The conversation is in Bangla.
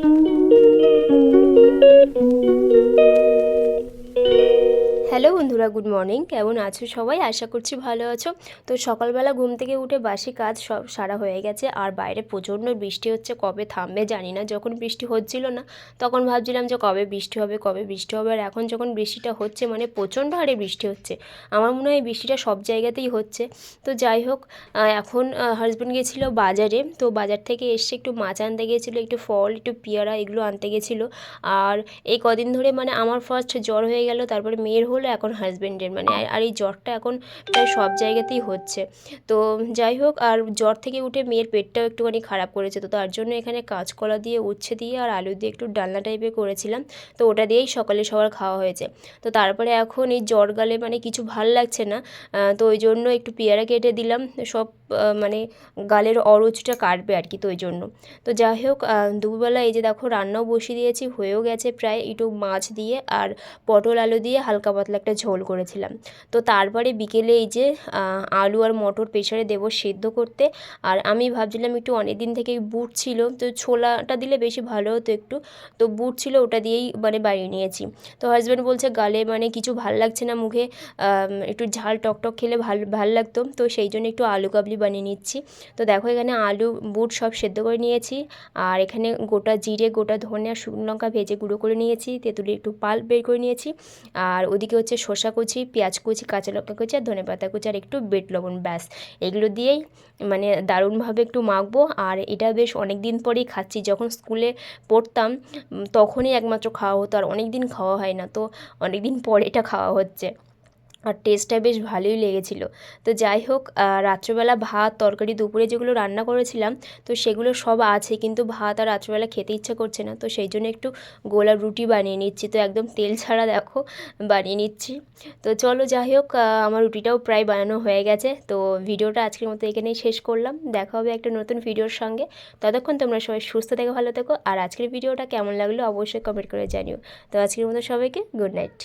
Thank you. হ্যালো বন্ধুরা, গুড মর্নিং। কেমন আছো সবাই? আশা করছি ভালো আছো। তো সকালবেলা ঘুম থেকে উঠে বাসি কাজ সব সারা হয়ে গেছে। আর বাইরে প্রচণ্ড বৃষ্টি হচ্ছে, কবে থামবে জানি না। যখন বৃষ্টি হচ্ছিল না, তখন ভাবছিলাম যে কবে বৃষ্টি হবে, কবে বৃষ্টি হবে। আর এখন যখন বৃষ্টিটা হচ্ছে মানে প্রচণ্ড হারে বৃষ্টি হচ্ছে। আমার মনে হয় বৃষ্টিটা সব জায়গাতেই হচ্ছে। তো যাই হোক এখন হাজব্যান্ড গেছিল বাজারে। তো বাজার থেকে এসে একটু মাছ আনতে গেছিল, একটু ফল, একটু পেয়ারা এগুলো আনতে গেছিল। আর এই কদিন ধরে মানে আমার ফার্স্ট জ্বর হয়ে গেল, তারপরে মেয়ের হলো। এখন হাজব্যান্ডের মানে আর- এই জ্বরটা এখন প্রায় সব জায়গাতেই হচ্ছে। তো যাই হোক, আর জ্বর থেকে উঠে মেয়ের পেটটাও একটুখানি খারাপ করেছে, তো তার জন্য এখানে কাঁচকলা দিয়ে, উচ্ছে দিয়ে আর আলু দিয়ে একটু ডালনা টাইপের করেছিলাম। তো ওটা দিয়েই সকালে সবার খাওয়া হয়েছে। তো তারপরে এখন এই জ্বর গালে মানে কিছু ভালো লাগছে না তো ওই জন্য একটু পেয়ারা কেটে দিলাম, সব মানে গালের অরুচটা কাটবে আর কি, তো ওই জন্য। তো যাই হোক দুপুরবেলা এই যে দেখো রান্নাও বসিয়ে দিয়েছি, হয়েও গেছে প্রায়, একটু মাছ দিয়ে আর পটল আলু দিয়ে হালকা পাতলা একটা ঝোল করেছিলাম। তো তারপরে বিকেলে এই যে আলু আর মটর প্রেশারে দেবো সেদ্ধ করতে। আর আমি ভাবছিলাম একটু অনেক দিন থেকেই বুট ছিল, তো ছোলাটা দিলে বেশি ভালো হতো একটু। তো বুট ছিল, ওটা দিয়েই মানে বানিয়ে নিয়েছি। তো হাজব্যান্ড বলছে, গালে মানে কিছু ভালো লাগছে না মুখে একটু ঝাল টকটক খেলে ভালো ভালো লাগতো। তো সেই জন্য একটু আলু কাবলি বানিয়ে নিচ্ছি। তো দেখো এখানে আলু, বুট সব সেদ্ধ করে নিয়েছি। আর এখানে গোটা জিরে, গোটা ধনে আর শুকনো লঙ্কা ভেজে গুঁড়ো করে নিয়েছি। তেঁতুলি একটু পাল্প বের করে নিয়েছি। আর ওদিকে হচ্ছে শসা কুচি, পেঁয়াজ কুচি, কাঁচা লঙ্কা কুচি আর ধনে পাতা কুচি আর একটু বেট লবণ, ব্যাস। এগুলো দিয়েই মানে দারুণভাবে একটু মাখবো। আর এটা বেশ অনেক দিন পরেই খাচ্ছি। যখন স্কুলে পড়তাম তখনই একমাত্র খাওয়া হতো আর অনেক দিন খাওয়া হয় না। তো অনেক দিন পরে এটা খাওয়া হচ্ছে। আর টেস্টটা বেশ ভালোই লেগেছিলো। তো যাই হোক রাত্রেবেলা ভাত, তরকারি, দুপুরে যেগুলো রান্না করেছিলাম, তো সেগুলো সব আছে, কিন্তু ভাত আর রাত্রেবেলা খেতে ইচ্ছে করছে না, তো সেই জন্য একটু গোলা রুটি বানিয়ে নিচ্ছি। তো একদম তেল ছাড়া দেখো, বানিয়ে নিচ্ছি। তো চলো যাই হোক আমার রুটিটাও প্রায় বানানো হয়ে গেছে, তো ভিডিওটা আজকের মতো এখানেই শেষ করলাম। দেখা হবে একটা নতুন ভিডিওর সঙ্গে। ততক্ষণ তোমরা সবাই সুস্থ থেকো, ভালো থেকো, আর আজকের ভিডিওটা কেমন লাগল অবশ্যই কমেন্ট করে জানিও। তো আজকের মতো সবাইকে গুড নাইট